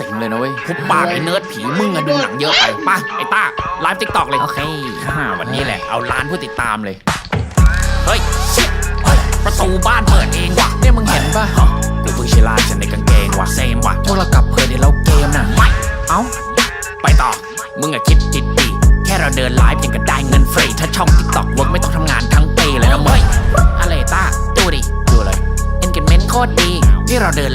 สิงเลยนะเว้ยทุบปากไอ้เนิร์ดผีมึงอะดูหนังเยอะไปไปไอ้ต้าไลฟ์ติ๊กตอกเลย โอเคฮ่าวันนี้แหละ เอาล้านผู้ติดตามเลย เฮ้ยเชี่ยเฮ้ยประตูบ้านเปิดเองว่ะเนี่ยมึงเห็นป่ะฮะหรือเพิ่งชิลาฉันในกางเกงว่ะเซมว่ะพวกเรากลับเพลินเดี๋ยวเราเกมน่ะไม่เอ้าไปต่อมึงอะคิดจิตดีแค่เราเดินไลฟ์ยังก็ได้เงินฟรีถ้าช่องติ๊กต็อกเวิร์กไม่ต้องทำงานทั้งปีเลยนะมึงอะไรต้าดูดิดูอะไรเอนเกจเมนต์โคตรดีที่เราเดิน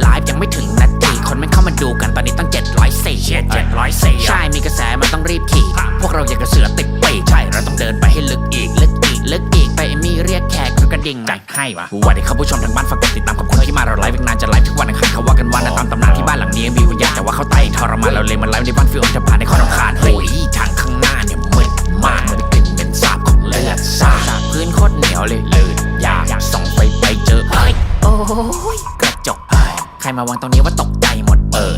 ตอนนี้ต้อง700สี่เจ็ดเจ็ดร้อยสี่ใช่มีกระแสมันต้องรีบขี่ พวกเราอยากกระเสือติดปีกใช่เราต้องเดินไปให้ลึกอีกลึกอีกลึกอีกไปมีเรียกแขกกระดิ่งจัดให้วะสวัสดีครับผู้ชมทางบ้านฝากกดติดตามขอบคุณที่มาเราไลฟ์อีกนานจะไลฟ์ทุกวันอังคารเขาว่ากันว่านะตามตำนานที่บ้านหลังนี้ยังมีวิญญาณแต่ว่าเขาไต่ทรมานเราเลยมาไลฟ์ในบ้านฟิวจะผ่านในข้อรำคาญเฮ้ยทางข้างหน้าเนี่ยมืดมากมันกลิ่นเป็นสาบของเลือดสาบพื้นโคตรเหนียวเลยลื่นยากส่องไปไปเจอเฮ้ยโอ้ยกระจกเอ้ยใครมาวางตรงนี้ว่าตกใจหมดเออ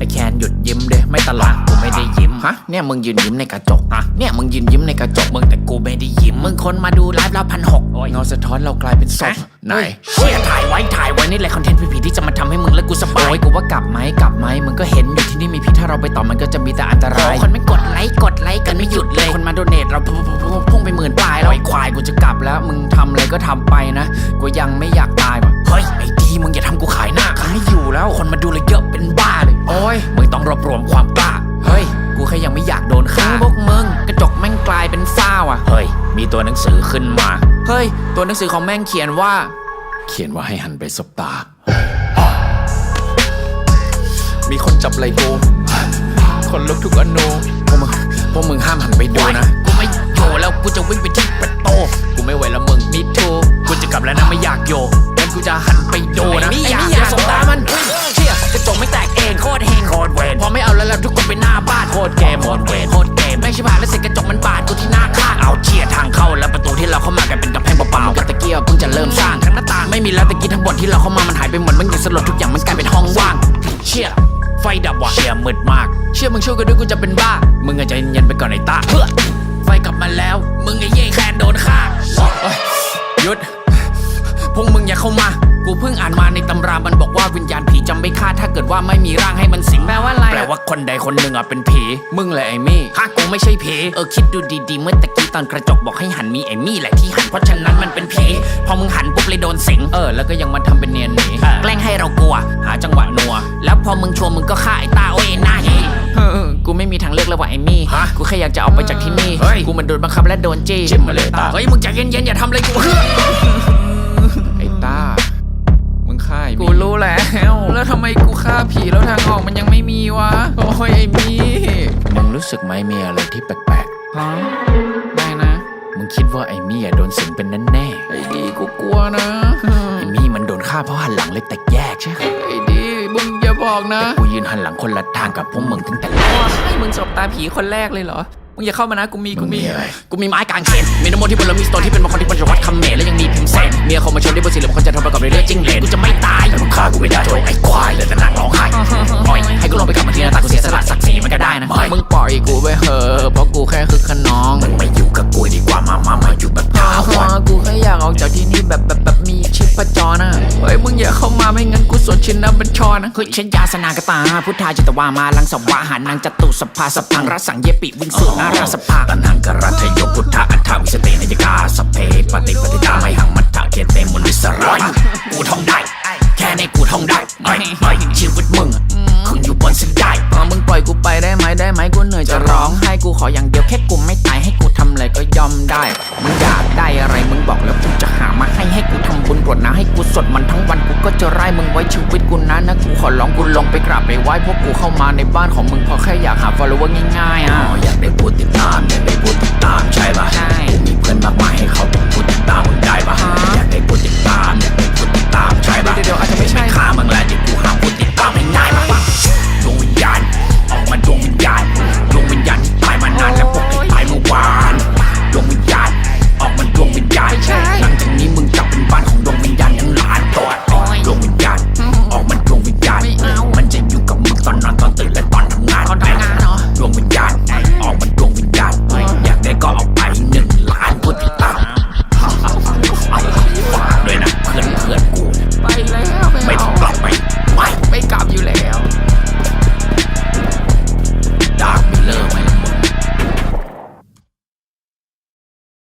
ไอแคนหยุดยิ้มเด้ไม่ตลกกูไม่ได้ยิ้มฮะเนี่ยมึงยืนยิ้มในกระจกฮะเนี่ยมึงยืนยิ้มในกระจกมึงแต่กูไม่ได้ยิ้มมึงคนมาดูไลฟ์เราพันหกเงาสะท้อนเรากลายเป็นศพไหนเชี่ยถ่ายไว้ถ่ายไว้นี่แหละคอนเทนต์ผีๆที่จะมาทำให้มึงและกูสบาโอ้ยยกูว่ากลับไหมกลับไหมมึงก็เห็นอยู่ที่นี่มีพิษถ้าเราไปต่อมันก็จะมีแต่อันตโอ้รายคนไม่กดไลค์กดไลค์กันไม่หยุดเลยคนมาโดเนทเราพุ่งไปหมื่นปลายแล้วไอ้ควายกูจะกลับแล้วมึงทำอะไรก็ทำไปนะกูยังไม่อยากตายว่ะเฮ้ยไอ้ดีมึงอย่าทำกูขายหน้ามันไม่อยู่แล้วคนมาดูเลยเยอะเป็น ต้องรวบรวมความกล้า เฮ้ย กูแค่ยังไม่อยากโดนฆ่าพวกมึง กระจกแม่งกลายเป็นฝ้าว่ะ เฮ้ย มีตัวหนังสือขึ้นมา เฮ้ย ตัวหนังสือของแม่งเขียนว่า เขียนว่าให้หันไปสบตา มีคนจับไหลกูคนลุกทุกอนูพวกมึงพวกมึงห้ามหันไปดูนะ กูไม่อยู่แล้วกูจะวิ่งไปที่ประตูกูไม่ไหวแล้วมึงมีทูกูจะกลับแล้วนะไม่อยากโยงั้นกูจะหันไปดูนะไอ้นี่อยากไอ้นี่อยากสบตามันเชี่ย กระจกไม่แตกเองโคตรเฮงโคตรเวรพอไม่เอาแล้วแล้วทุกคนไปหน้าบ้านโคตรเกมโคตรเวรโคตรเกมแม่ชิบหายแล้วเสร็จกระจกมันบาดกูที่หน้าข้างเอาเชี่ยทางเข้าแล้วประตูที่เราเข้ามากันเป็นกำแพงเปล่าๆก็ตะเกียบเพิ่งจะเริ่มสร้างทั้งหน้าต่างไม่มีแล้วตะกี้ทั้งบนที่เราเข้ามามันหายไปหมดมันย่างสลดทุกอย่างมันกลายเป็นห้องว่างเชี่ยไฟดับว่ะเชี่ยมืดมาก เชื่อมึงช่วยกูด้วยกูจะเป็นบ้ามึงอะใจเย็นๆไปก่อนไอ้ตาเพื่อไฟกลับมาแล้ว มึงไอ้เย่แคนโดนฆ่าหยุดพวกมึงอย่าเข้ามา กูเพิ่งอ่านมาในตำรา มันบอกว่าวิญญาณผีจำไม่ฆ่าถ้าเกิดว่าไม่มีร่างให้มันสิงแปลว่าอะไรแปลว่าคนใดคนหนึ่งอะเป็นผี มึงแหละไอ้มี่ฮะกูไม่ใช่ผี เออคิดดูดีๆ เมื่อตะกี้ตอนกระจกบอกให้หันมีไอ้มี่แหละที่หันเพราะฉะนั้นมันเป็นผี พอมึงหันปุ๊บเลยโดนสิง เออแล้วก็ยังมาทำเป็นเนียนหนีแกล้งให้เรากลัว หาจังหวะนัว แล้วพอมึงชัวร์มึงก็ฆ่าไอ้ตาโอ้ยหน้าเฮเออกูไม่มีทางเลือกแล้วว่ะไอ้มี่ฮะกูแค่อยากจะออกไปจากที่นี่เฮ้ยกูมันโดนบังคับและโดนจี้จิ้มมาเลยตาเฮ้ยมึงใจเย็นๆอย่าทำอะไรกู แล้วแล้วทำไมกูฆ่าผีแล้วทางออกมันยังไม่มีวะ โอ้ยไอ้มี่มึงรู้สึกไหมมีอะไรที่แปลกฮะได้นะๆมึงคิดว่าไอ้มี่อะโดนสิงเป็นแน่แน่ไอ้ดีกูกลัวนะๆไอ้มี่มันโดนฆ่าเพราะหันหลังเลยแตกแยกใช่ไหมไอ้ดีมึงอย่าบอกนะ กูยืนหันหลังคนละทางกับพวกมึงตั้งแต่แรกให้มึงสบตาผีคนแรกเลยเหรอ มึงอย่าเข้ามานะกูมีกูมีกูมีไม้กางเขนมีน้ำมนต์ที่บนแล้วมีสโตนที่เป็นมงคลที่บนจักรวรรดิคำเขมรและยังมีพิมพ์เซนเมียเขามาชนที่บนสีเหลืองคนจะทำประกอบด้วยเลือดจิ้งเหลนกูจะไม่ตายแต่มึงฆ่ากูไม่ได้โถไอ้ควายเลยแต่นางร้องไห้ปล่อยให้กูลงไปกลับมาที่หน้าตากูเสียสละศักดิ์ศรีมันก็ได้นะมึงปล่อยกูไปเหอะเพราะกูแค่คือขนองมึงไม่อยู่กับกูดีกว่ามามามาอยู่แบบถาวรกูแค่อยากออกจากที่นี่แบบแบบแบบมีชิปจรนะเฮ้ยมึงอย่าเข้ามาไม่งั้นกูส วดชินน้ำบัญชรนะเฮ้ยฉันยาสนากตา พุทธาจิตวามาลังสวาหานังจตุสภาสพังรสังเยปิวิงสุนาราสภาตันหังกรัตโยพุทธะอัฏฐวิสเตนยกาสพเพปฏิปฏิตาไม่หังมัทธะเกเตมุลิสระกูท่องได้ แค่ในกูท่องได้ไม่ไม่ชีวิตมึงอะขึ้นอยู่บนเส้นได้เออมึงปล่อยกูไปได้ไหมได้ไหมกูเหนื่อยจะร้องให้กูขออย่างเดียวแค่กูไม่ตายให้กูทำ อะไรก็ยอมได้ มึงอยากได้อะไรมึงบอกแล้วกูจะหามาให้ให้กูทำบุญกรวดน้ำให้กูสดมันทั้งวันกูก็จะไล่มึงไว้ชีวิตกูนะนะกูขอร้องกูลงไปกราบไปไหว้พวกกูเข้ามาในบ้านของมึงเพราะแค่อยากหา follower ง่ายๆอะอ๋ออยากได้ผู้ติดต